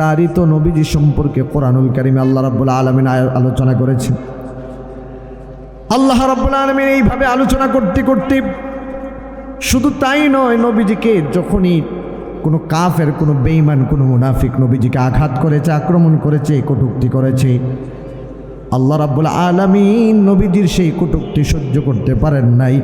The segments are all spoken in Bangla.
তারই তো নবীজি সম্পর্কে কোরআনুল কারিমে আল্লাহ রাব্বুল আলমিন আলোচনা করেছেন। আল্লাহ রাব্বুল আলমিন এইভাবে আলোচনা করতে করতে শুধু তাই নয়, নবীজিকে যখনই কোনো কাফের, কোনো বেইমান কোনো মুনাফিক নবীজিকে আঘাত করেছে, আক্রমণ করেছে, কটুক্তি করেছে আল্লাহ রাব্বুল আলামিন নবীজির সেই কটুক্তি সহ্য করতে পারেন নাই।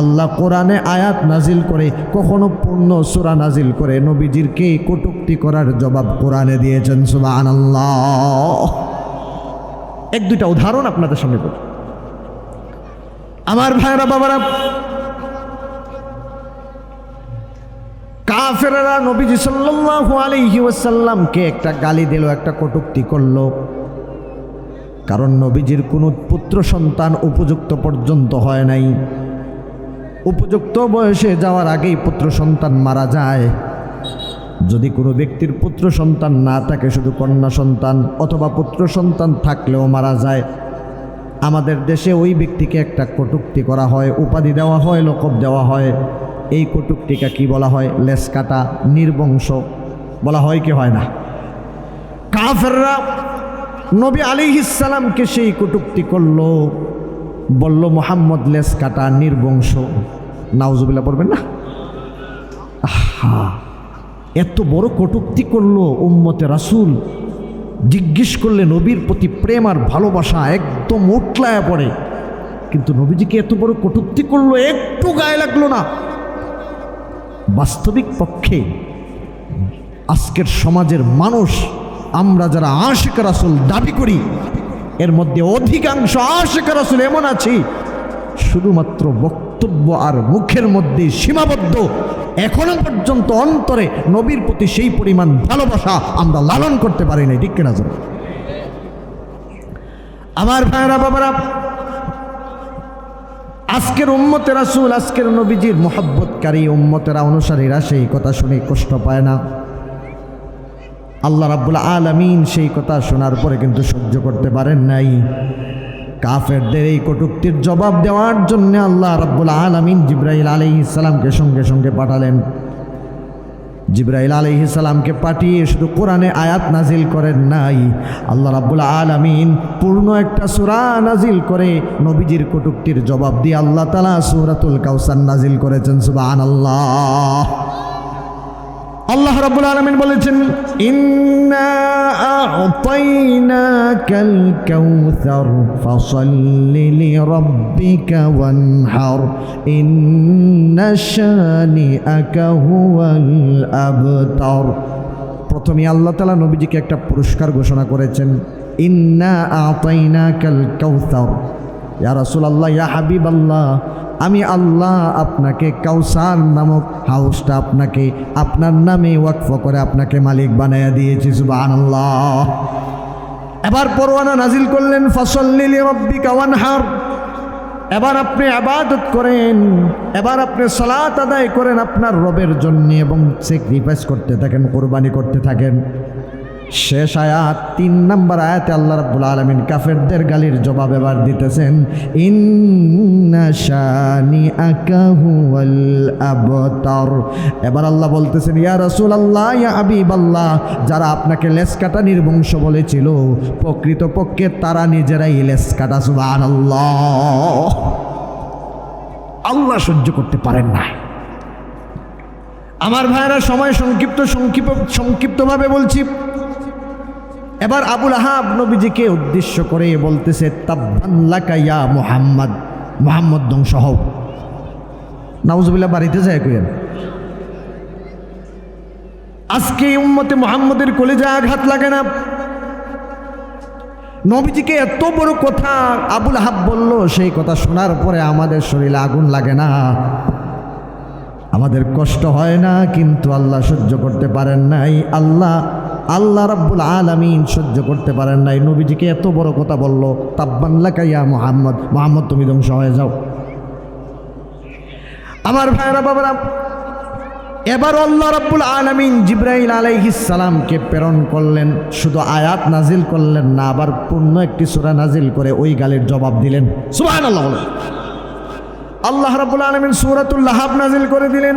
আল্লাহ কোরআনে আয়াত নাজিল করে, কখনো পূর্ণ সূরা নাজিল করে নবীজির কে কটুক্তি করার জবাব কোরআনে দিয়েছেন, সুবহানাল্লাহ। এক দুইটা উদাহরণ আপনাদের সামনে করি আমার ভাইরা বাবারা কাফেরা নবীজি সাল্লাল্লাহু আলাইহি একটা গালি দিল, একটা কটুক্তি করল। কারণ নবীজির কোনো পুত্র সন্তান উপযুক্ত পর্যন্ত হয় নাই। উপযুক্ত বয়সে যাওয়ার আগেই পুত্র সন্তান মারা যায়। যদি কোনো ব্যক্তির পুত্র সন্তান না থাকে, শুধু কন্যা সন্তান অথবা পুত্র সন্তান থাকলেও মারা যায়। আমাদের দেশে ওই ব্যক্তিকে একটা কটুক্তি করা হয়, উপাধি দেওয়া হয়, লকব দেওয়া হয়। এই কটুক্তিকা কি বলা হয়? লেস কাটা নির্বংশ। বলা হয় কি হয় না? কাফেররা নবী আলী ইসালামকে সেই কটুক্তি করল। বলল, মোহাম্মদ লেস কাটা নির্বংশ। নাউজুবিল্লা পড়বেন না? আহা, এত বড় কটুক্তি করল উম্মতে রাসুল। জিজ্ঞেস করলে, নবীর প্রতি প্রেম আর ভালোবাসা একদম উঠলায় পড়ে। কিন্তু নবীজিকে এত বড় কটুক্তি করল, একটু গায়ে লাগল না। বাস্তবিক পক্ষে আজকের সমাজের মানুষ আমরা যারা আশেক রাসুল দাবি করি, এর মধ্যে অধিকাংশ আশেক রাসুল এমন আছি, শুধুমাত্র বক্তব্য আর মুখের মধ্যে সীমাবদ্ধ। এখনও পর্যন্ত অন্তরে নবীর প্রতি সেই পরিমাণ ভালোবাসা আমরা লালন করতে পারি নাই, ঠিক কিনা জোর? আমার ভাইরা, বাবারা, আজকের উম্মতের রাসুল, আজকের নবীজির মোহাব্বতকারী উম্মতেরা, অনুসারীরা সেই কথা শুনে কষ্ট পায় না। আল্লাহ রাব্বুল আলামিন সেই কথা শোনার পরে কিন্তু সহ্য করতে পারেন নাই। কাফেরদের এই কটুক্তির জবাব দেওয়ার জন্য আল্লাহ রাব্বুল আলামিন জিব্রাইল আলাইহিস সালামকে সঙ্গে সঙ্গে পাঠালেন। জিব্রাইল আলাইহিস সালামকে পাঠিয়ে শুধু কোরআনে আয়াত নাজিল করেন নাই। আল্লাহ রাব্বুল আলামিন পূর্ণ একটা সুরা নাজিল করে নবীজির কটুক্তির জবাব দিয়ে আল্লাহ তালা সূরাতুল কাউসান নাজিল করেছেন, সুবহানাল্লাহ। আল্লাহ শানিআকা হুয়াল আবতার প্রথমে আল্লাহ তাআলা নবীজিকে একটা পুরস্কার ঘোষণা করেছেন ইন্না আ'তাইনাকাল কাউসার ইয়া রাসূলুল্লাহ, ইয়া হাবিবাল্লাহ, আমি আল্লাহ আপনাকে কাউসার নামক হাউসটা আপনাকে আপনার নামে ওয়াকফ করে আপনাকে মালিক বানাইয়া দিয়েছি সুবাহ আল্লাহ এবার পরোয়ানা নাজিল করলেন ফসল্লিলি রব্বি কাওয়ানহার এবার আপনি আবাদত করেন, এবার আপনি সলাত আদায় করেন আপনার রবের জন্য এবং স্যাক্রিফাইস করতে থাকেন, কোরবানি করতে থাকেন। শেষ আয়াত, তিন নম্বর আয়াতে আল্লাহ রাব্বুল আলামিন কাফেরদের গালির জবাব এবার দিতেছেন, ইন্না শানি আকাহুয়াল আবতার। এবার আল্লাহ বলতেছেন, ইয়া রাসূলুল্লাহ, ইয়া হাবিবাল্লাহ, যারা আপনাকে লেস কাটা নির্বংশ বলেছিল, প্রকৃতপক্ষে তারা নিজেরাই লেস কাটা সুবহানাল্লাহ। আল্লাহ সহ্য করতে পারেন না আমার ভাইয়েরা, সময় সংক্ষিপ্ত সংক্ষিপ্ত, সংক্ষিপ্তভাবে বলছি এবার আবুল আহাব নবীজিকে উদ্দেশ্য করে বলতেছে তাব্বাল্লাকা ইয়া মুহাম্মদ। মুহাম্মদ ধ্বংস হও নাউজুবিল্লাহ, বাড়িতে যায় কইেন আজকে উম্মতে মুহাম্মদের কলেজে আঘাত লাগে না। নবীজিকে এত বড় কথা আবুল আহাব বলল, সেই কথা শোনার পরে আমাদের শরীরে আগুন লাগে না। আমাদের কষ্ট হয় না, কিন্তু আল্লাহ সহ্য করতে পারেন নাই। আল্লাহ আল্লাহ রাব্বুল আলামিন সহ্য করতে পারেন নাই। নবীজিকে এত বড় কথা বলল তাব্বান্লা কাইয়া মোহাম্মদ। মোহাম্মদ, তুমি ধ্বংস হয়ে যাও। আমার ভাইরা বাবারা, এবার আল্লাহ রাব্বুল আলামিন জিব্রাইল সালামকে প্রেরণ করলেন। শুধু আয়াত নাজিল করলেন না, আবার পূর্ণ একটি সূরা নাজিল করে ওই গালের জবাব দিলেন। সুবহানাল্লাহ বলেন। আল্লাহ রাব্বুল আলামিন সূরাতুল লাহাব নাজিল করে দিলেন।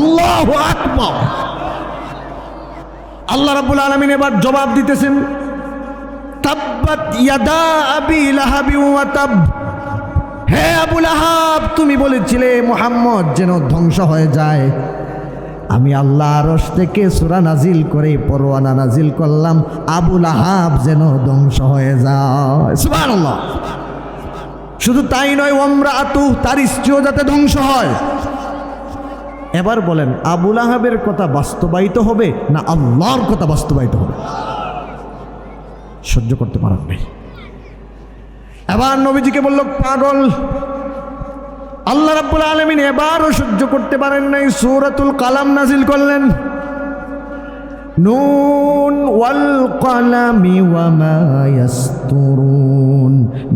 আল্লাহ আকবার। আল্লাহ রাব্বুল আলামিন এবার জবাব দিতেছেন, তাব্বাত ইয়াদা আবি হে আবুল আহাব তুমি বলেছিলে, মোহাম্মদ যেন ধ্বংস হয়ে যায়। আমি আল্লাহ আরস থেকে সুরা নাজিল করে পরোয়ানা নাজিল করলাম আবুল আহাব যেন ধ্বংস হয়ে যায়। শুধু তাই নয় ওমরা আতু তার স্ত্রীও যাতে ধ্বংস হয়। এবার বলেন আবুল আহাবের কথা বাস্তবায়িত হবে না আল্লাহর কথা বাস্তবায়িত হবে? সহ্য করতে পারেন নাই। এবার নবীজিকে বলল, পাগল, আল্লাহ রাব্বুল আলমিন এবারও সহ্য করতে পারেন নাই, সুরাতুল কালাম নাজিল করলেন। নুন ওয়াল কলামি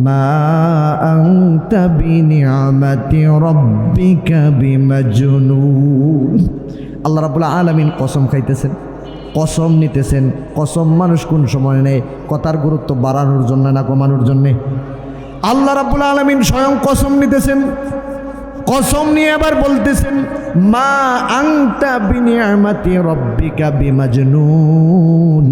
মা আনতা বিনিআমাতি রাব্বিকা বিমাজনুন। আল্লাহ রাব্বুল আলামিন কসম খাইতেছেন, কসম নিতেছেন। কসম মানুষ কোন সময় নেয়? কথার গুরুত্ব বাড়ানোর জন্য না কমানোর জন্যে? আল্লাহ রাব্বুল আলামিন স্বয়ং কসম নিতেছেন। কসম নিয়ে আবার বলতেছেন, মা আংতা বিনিয়ামাতি রব্বিকা বিমাজনুন।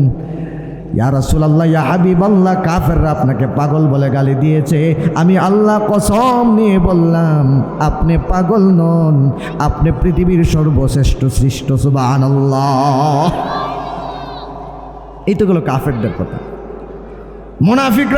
ইয়া রাসূলুল্লাহ, ইয়া হাবিবাল্লাহ, কাফেররা আপনাকে পাগল বলে গালি দিয়েছে। আমি আল্লাহ কসম নিয়ে বললাম, আপনি পাগল নন, আপনি পৃথিবীর সর্বশ্রেষ্ঠ সৃষ্ট, সুবহানাল্লাহ। এই তো গেল কাফেরদের কথা। মুনাফিক